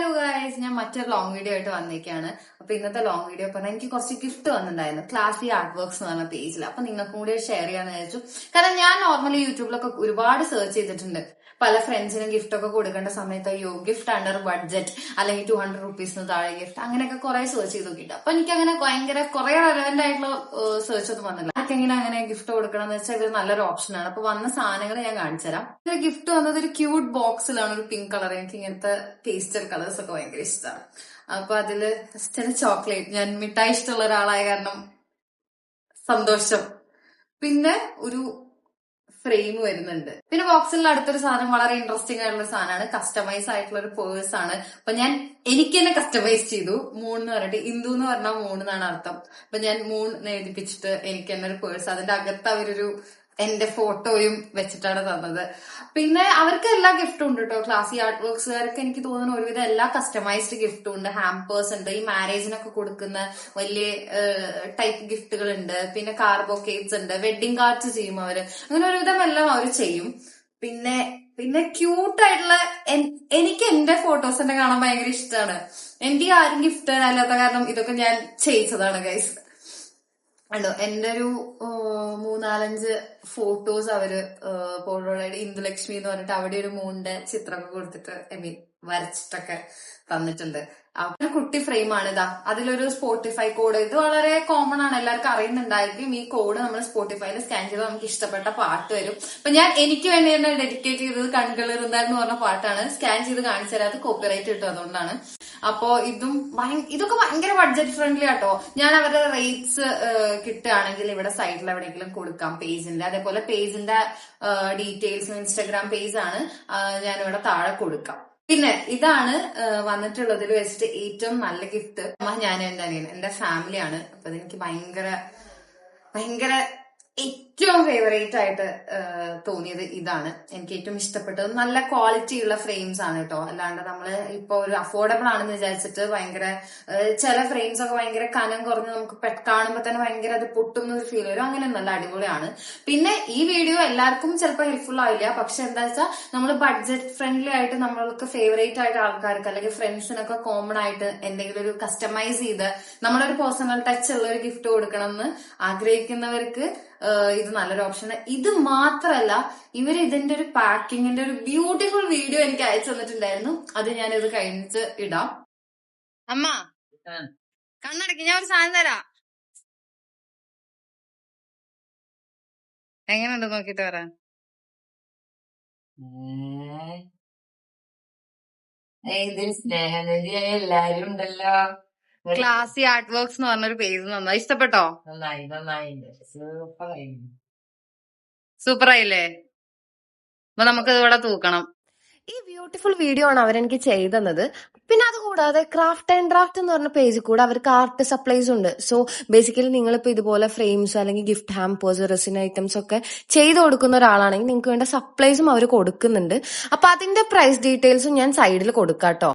Hello guys ഞാൻ മറ്റൊരു long video ആയിട്ട് വന്നേക്കാണ്. അപ്പൊ ഇന്നത്തെ ലോങ് വീഡിയോ പറഞ്ഞാൽ എനിക്ക് കുറച്ച് ഗിഫ്റ്റ് വന്നിട്ടുണ്ടായിരുന്നു. ക്ലാസി ആർട്ട് വർക്ക്സ് എന്ന് പറഞ്ഞ പേജിൽ അപ്പൊ നിങ്ങൾക്കും കൂടി ഷെയർ ചെയ്യാന്ന് വിചാരിച്ചു. കാരണം ഞാൻ നോർമലി യൂട്യൂബിലൊക്കെ ഒരുപാട് സെർച്ച് ചെയ്തിട്ടുണ്ട്. പല ഫ്രണ്ട്സിനും ഗിഫ്റ്റ് ഒക്കെ കൊടുക്കേണ്ട സമയത്ത് അയ്യോ ഗിഫ്റ്റ് അണ്ടർ ബഡ്ജറ്റ് അല്ലെങ്കിൽ ടു ഹൺഡ്രഡ് റുപ്പീസിന് താഴെ ഗിഫ്റ്റ് അങ്ങനെയൊക്കെ കുറെ സെർച്ച് ചെയ്ത് നോക്കിയിട്ട് അപ്പൊ എനിക്ക് അങ്ങനെ ഭയങ്കര കുറെ റെലവെന്റ് ആയിട്ടുള്ള സെർച്ച് ഒന്നും വന്നില്ല. എങ്ങനെ അങ്ങനെ ഗിഫ്റ്റ് കൊടുക്കണം എന്ന് വെച്ചാൽ ഇത് നല്ലൊരു ഓപ്ഷനാണ് അപ്പൊ വന്ന സാധനങ്ങൾ ഞാൻ കാണിച്ചു തരാം ഒരു ഗിഫ്റ്റ് വന്നത് ഒരു ക്യൂട്ട് ബോക്സിലാണ് ഒരു പിങ്ക് കളർ എനിക്ക് ഇങ്ങനത്തെ പേസ്റ്റൽ കളേഴ്സ് ഒക്കെ ഭയങ്കര ഇഷ്ടമാണ് അപ്പൊ അതിൽ ചില ചോക്ലേറ്റ് ഞാൻ മിഠായി ഇഷ്ടമുള്ള ഒരാളായ കാരണം സന്തോഷം. പിന്നെ ഒരു ഫ്രെയിം വരുന്നുണ്ട്. പിന്നെ ബോക്സിൽ അടുത്തൊരു സാധനം വളരെ ഇൻട്രസ്റ്റിംഗ് ആയിട്ടുള്ള സാധനമാണ്. കസ്റ്റമൈസ് ആയിട്ടുള്ള ഒരു പേഴ്സ് ആണ്. അപ്പൊ ഞാൻ എനിക്ക് തന്നെ കസ്റ്റമൈസ് ചെയ്തു. മൂൺ എന്ന് പറഞ്ഞിട്ട് ഇന്ദു എന്ന് പറഞ്ഞാൽ മൂൺ എന്നാണ് അർത്ഥം. അപ്പൊ ഞാൻ മൂൺ എഴുതിപ്പിച്ചിട്ട് എനിക്ക് തന്നെ ഒരു പേഴ്സ് അതിന്റെ അകത്ത് അവരൊരു എന്റെ ഫോട്ടോയും വെച്ചിട്ടാണ് തന്നത്. പിന്നെ അവർക്ക് എല്ലാ ഗിഫ്റ്റും ഉണ്ട് കേട്ടോ ക്ലാസി ആർട്ട് വർക്ക്സുകാർക്ക് എനിക്ക് തോന്നുന്നു ഒരുവിധം എല്ലാ കസ്റ്റമൈസ്ഡ് ഗിഫ്റ്റും ഉണ്ട്. ഹാമ്പേഴ്സ് ഉണ്ട്. ഈ മാരേജിനൊക്കെ കൊടുക്കുന്ന വലിയ ടൈപ്പ് ഗിഫ്റ്റുകൾ ഉണ്ട് പിന്നെ കാർബോ കേക്ക്സ് ഉണ്ട്. വെഡിങ് കാർഡ്സ് ചെയ്യും അവർ. അങ്ങനെ ഒരുവിധം എല്ലാം അവർ ചെയ്യും. പിന്നെ പിന്നെ ക്യൂട്ട് ആയിട്ടുള്ള എനിക്ക് എന്റെ ഫോട്ടോസ് തന്നെ കാണാൻ ഭയങ്കര ഇഷ്ടമാണ് എനിക്ക് ആരും ഗിഫ്റ്റ് തരാനില്ലാത്ത കാരണം ഇതൊക്കെ ഞാൻ ചെയ്യിച്ചതാണ് ഗൈസ് ഉണ്ടോ എന്റെ ഒരു മൂന്നാലഞ്ച് ഫോട്ടോസ് അവർ പോളോയുടെ ഇന്ദുലക്ഷ്മി എന്ന് പറഞ്ഞിട്ട് അവിടെ ഒരു മൂണിന്റെ ചിത്രം കൊടുത്തിട്ട് ഐ മീൻ വരച്ചിട്ടൊക്കെ തന്നിട്ടുണ്ട്. അപ്പൊ കുട്ടി ഫ്രെയിമാണ് ഇതാ. അതിലൊരു സ്പോട്ടിഫൈ കോഡ് ഇത് വളരെ കോമൺ ആണ്. എല്ലാവർക്കും അറിയുന്നുണ്ടായിരിക്കും. ഈ കോഡ് നമ്മൾ സ്പോട്ടിഫൈയിൽ സ്കാൻ ചെയ്താൽ നമുക്ക് ഇഷ്ടപ്പെട്ട പാട്ട് വരും. അപ്പൊ ഞാൻ എനിക്ക് വേണ്ടി തന്നെ ഡെഡിക്കേറ്റ് ചെയ്തത് കൺകളിറുന്താൽ എന്ന് പറഞ്ഞ പാട്ടാണ്. സ്കാൻ ചെയ്ത് കാണിച്ചു തരാത്ത കോപ്പിറൈറ്റ് കിട്ടും അതുകൊണ്ടാണ്. അപ്പോ ഇതും ഇതൊക്കെ ഭയങ്കര ബഡ്ജറ്റ് ഫ്രണ്ട്ലി ആട്ടോ. ഞാൻ അവരുടെ റേറ്റ്സ് കിട്ടുകയാണെങ്കിൽ ഇവിടെ സൈഡിൽ എവിടെയെങ്കിലും കൊടുക്കാം പേജിന്റെ അതേപോലെ പേജിന്റെ ഡീറ്റെയിൽസ് ഇൻസ്റ്റാഗ്രാം പേജ് ആണ്. ഞാൻ ഇവിടെ താഴെ കൊടുക്കാം. പിന്നെ ഇതാണ് വന്നിട്ടുള്ളതിൽ വെച്ചിട്ട് ഏറ്റവും നല്ല ഗിഫ്റ്റ് ഞാൻ എന്റെ അനിയൻ എന്റെ ഫാമിലിയാണ് അപ്പൊ അതെനിക്ക് ഭയങ്കര ഭയങ്കര ഏറ്റവും ഫേവറേറ്റ് ആയിട്ട് തോന്നിയത് ഇതാണ്. എനിക്ക് ഏറ്റവും ഇഷ്ടപ്പെട്ടത് നല്ല ക്വാളിറ്റി ഉള്ള ഫ്രെയിംസ് ആണ് കേട്ടോ അല്ലാണ്ട് നമ്മൾ ഇപ്പൊ ഒരു അഫോർഡബിൾ ആണെന്ന് വിചാരിച്ചിട്ട് ഭയങ്കര ചില ഫ്രെയിംസ് ഒക്കെ ഭയങ്കര കനം കുറഞ്ഞ് നമുക്ക് കാണുമ്പോൾ കാണുമ്പോ തന്നെ ഭയങ്കര അത് പൊട്ടുന്ന ഒരു ഫീൽ വരും. അങ്ങനെ നല്ല അടിപൊളിയാണ്. പിന്നെ ഈ വീഡിയോ എല്ലാവർക്കും ചിലപ്പോൾ ഹെൽപ്ഫുൾ ആവില്ല. പക്ഷെ എന്താ വെച്ചാൽ നമ്മൾ ബഡ്ജറ്റ് ഫ്രണ്ട്ലി ആയിട്ട് നമ്മൾക്ക് ഫേവറേറ്റ് ആയിട്ട് ആൾക്കാർക്ക് അല്ലെങ്കിൽ ഫ്രണ്ട്സിനൊക്കെ കോമൺ ആയിട്ട് എന്തെങ്കിലും ഒരു കസ്റ്റമൈസ് ചെയ്ത് നമ്മളൊരു പേഴ്സണൽ ടച്ച് ഉള്ള ഒരു ഗിഫ്റ്റ് കൊടുക്കണം എന്ന് ആഗ്രഹിക്കുന്നവർക്ക് ഏഹ് ഇത് നല്ലൊരു ഓപ്ഷൻ ഇത് മാത്രല്ല ഇവർ ഇതിന്റെ ഒരു പാക്കിങ്ങിന്റെ ഒരു ബ്യൂട്ടിഫുൾ വീഡിയോ എനിക്ക് അയച്ചു തന്നിട്ടുണ്ടായിരുന്നു. അത് ഞാൻ ഇത് കഴിഞ്ഞിട്ട് ഇടാം. അമ്മ കണ്ണടക്കി ഞാൻ ഒരു സാധനം തരാം. എങ്ങനെയുണ്ട് നോക്കിട്ട് പറ ഇതിൽ സ്നേഹനിധിയായ എല്ലാരും ഉണ്ടല്ലോ. ക്ലാസി ആർട്ട് വർക്ക്സ് എന്ന് പറഞ്ഞൊരു പേജ് നന്നായി. ഇഷ്ടപ്പെട്ടോ? നന്നായി നന്നായി. സൂപ്പർ ആയില്ലേ അപ്പൊ നമുക്ക് ഇവിടെ തൂക്കണം. ഈ ബ്യൂട്ടിഫുൾ വീഡിയോ ആണ് അവരെനിക്ക് ചെയ്തു തന്നത് പിന്നെ അതുകൂടാതെ ക്രാഫ്റ്റ് ആൻഡ് ഡ്രാഫ്റ്റ് എന്ന് പറഞ്ഞ പേജിൽ കൂടെ അവർക്ക് ആർട്ട് സപ്ലൈസ് ഉണ്ട്. സോ ബേസിക്കലി നിങ്ങളിപ്പോ ഇതുപോലെ ഫ്രെയിംസ് അല്ലെങ്കിൽ ഗിഫ്റ്റ് ഹാമ്പേഴ്സ് റെസിൻ ഐറ്റംസ് ഒക്കെ ചെയ്തു കൊടുക്കുന്ന ഒരാളാണെങ്കിൽ നിങ്ങൾക്ക് വേണ്ട സപ്ലൈസും അവർ കൊടുക്കുന്നുണ്ട്. അപ്പൊ അതിന്റെ പ്രൈസ് ഡീറ്റെയിൽസും ഞാൻ സൈഡിൽ കൊടുക്കാം കേട്ടോ